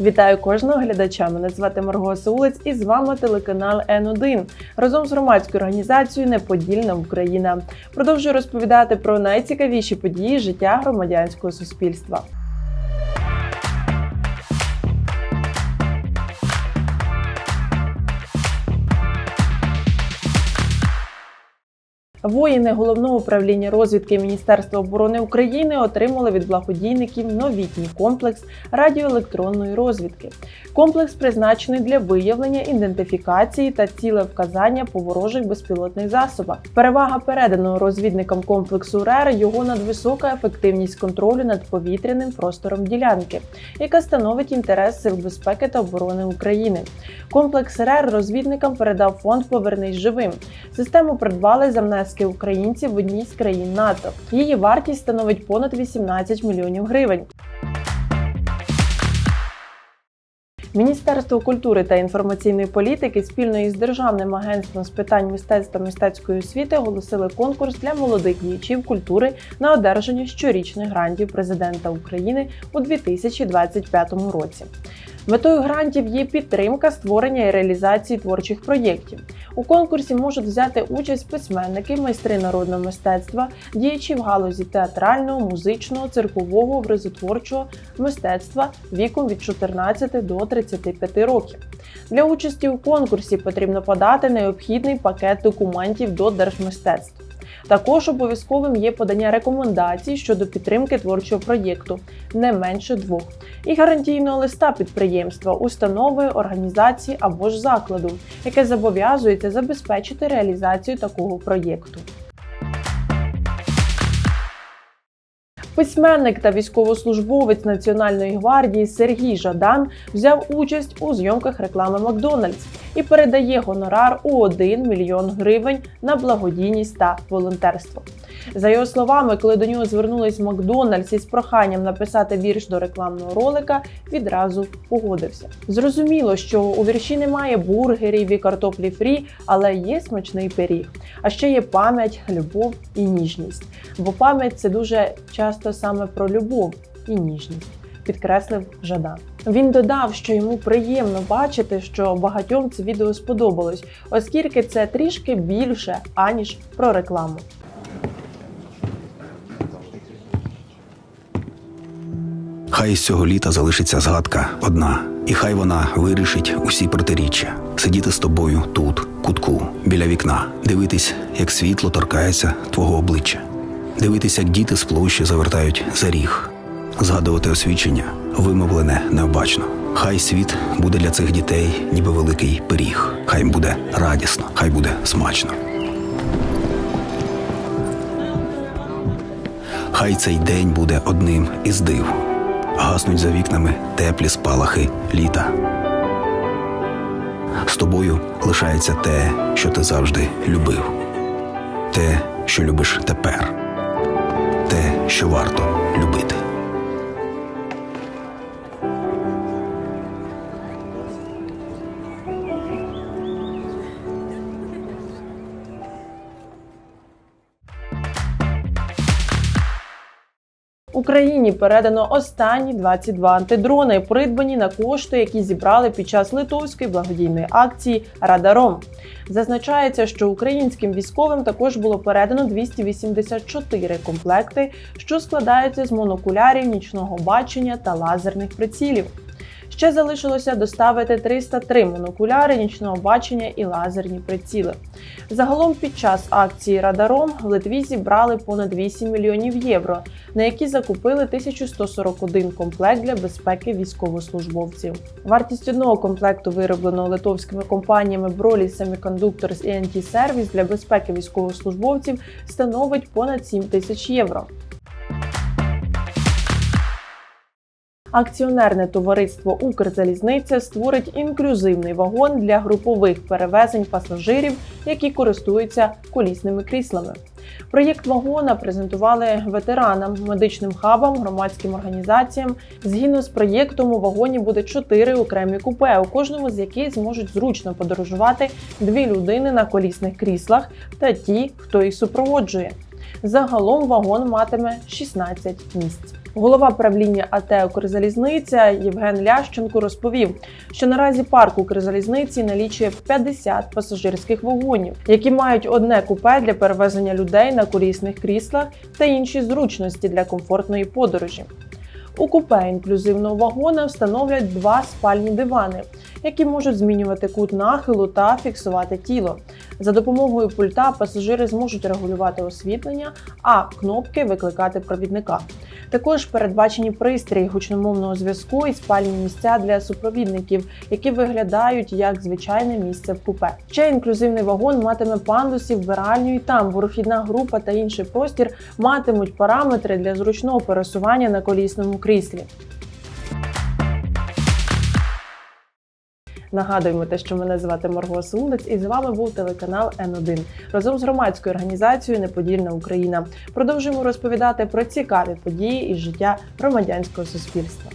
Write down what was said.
Вітаю кожного глядача. Мене звати Марго Саулець і з вами телеканал Н1 разом з громадською організацією Неподільна Україна. Продовжую розповідати про найцікавіші події життя громадянського суспільства. Воїни головного управління розвідки Міністерства оборони України отримали від благодійників новітній комплекс радіоелектронної розвідки. Комплекс призначений для виявлення, ідентифікації та цілевказання по ворожих безпілотних засобах. Перевага переданого розвідникам комплексу РЕР його надвисока ефективність контролю над повітряним простором ділянки, яка становить інтерес сил безпеки та оборони України. Комплекс РЕР розвідникам передав фонд Повернись живим. Систему придбали за внески українців в одній з країн НАТО. Її вартість становить понад 18 мільйонів гривень. Міністерство культури та інформаційної політики спільно із Державним агентством з питань мистецтва та мистецької освіти оголосили конкурс для молодих діячів культури на одержання щорічних грантів президента України у 2025 році. Метою грантів є підтримка створення і реалізації творчих проєктів. У конкурсі можуть взяти участь письменники, майстри народного мистецтва, діячі в галузі театрального, музичного, циркового, образотворчого мистецтва віком від 14 до 35 років. Для участі у конкурсі потрібно подати необхідний пакет документів до держмистецтв. Також обов'язковим є подання рекомендацій щодо підтримки творчого проєкту не менше двох, і гарантійного листа підприємства, установи, організації або ж закладу, яке зобов'язується забезпечити реалізацію такого проєкту. Письменник та військовослужбовець Національної гвардії Сергій Жадан взяв участь у зйомках реклами Макдональдс і передає гонорар у 1 мільйон гривень на благодійність та волонтерство. За його словами, коли до нього звернулись Макдональдс із проханням написати вірш до рекламного ролика, відразу погодився. Зрозуміло, що у вірші немає бургерів і картоплі фрі, але є смачний пиріг. А ще є пам'ять, любов і ніжність. Бо пам'ять це дуже часто саме про любов і ніжність. Підкреслив Жадан. Він додав, що йому приємно бачити, що багатьом це відео сподобалось, оскільки це трішки більше аніж про рекламу. Хай з цього літа залишиться згадка одна, і хай вона вирішить усі протиріччя, сидіти з тобою тут, кутку, біля вікна, дивитись, як світло торкається твого обличчя, дивитись, як діти з площі завертають за ріг, згадувати освічення, вимовлене необачно. Хай світ буде для цих дітей, ніби великий пиріг. Хай буде радісно, хай буде смачно. Хай цей день буде одним із див. Гаснуть за вікнами теплі спалахи літа. З тобою лишається те, що ти завжди любив, те, що любиш тепер, те, що варто любити. Україні передано останні 22 антидрони, придбані на кошти, які зібрали під час литовської благодійної акції Радаром. Зазначається, що українським військовим також було передано 284 комплекти, що складаються з монокулярів нічного бачення та лазерних прицілів. Ще залишилося доставити 303 монокуляри нічного бачення і лазерні приціли. Загалом під час акції Радаром в Литві зібрали понад 8 мільйонів євро, на які закупили 1141 комплект для безпеки військовослужбовців. Вартість одного комплекту, виробленого литовськими компаніями Broly Semiconductors і NT Service для безпеки військовослужбовців, становить понад 7 тисяч євро. Акціонерне товариство Укрзалізниця створить інклюзивний вагон для групових перевезень пасажирів, які користуються колісними кріслами. Проєкт вагона презентували ветеранам, медичним хабам, громадським організаціям. Згідно з проєктом, у вагоні буде чотири окремі купе, у кожному з яких зможуть зручно подорожувати дві людини на колісних кріслах та ті, хто їх супроводжує. Загалом вагон матиме 16 місць. Голова правління АТ «Укрзалізниця» Євген Лященко розповів, що наразі парк «Укрзалізниці» налічує 50 пасажирських вагонів, які мають одне купе для перевезення людей на колісних кріслах та інші зручності для комфортної подорожі. У купе інклюзивного вагона встановлять два спальні дивани, які можуть змінювати кут нахилу та фіксувати тіло. За допомогою пульта пасажири зможуть регулювати освітлення, а кнопки викликати провідника. Також передбачені пристрій гучномовного зв'язку і спальні місця для супровідників, які виглядають як звичайне місце в купе. Ще інклюзивний вагон матиме пандуси, вбиральню і тамбур, група та інший простір матимуть параметри для зручного пересування на колісному кріслі. Нагадуємо те, що мене звати Марго Сулиць, і з вами був телеканал Н1 разом з громадською організацією Неподільна Україна. Продовжуємо розповідати про цікаві події і життя громадянського суспільства.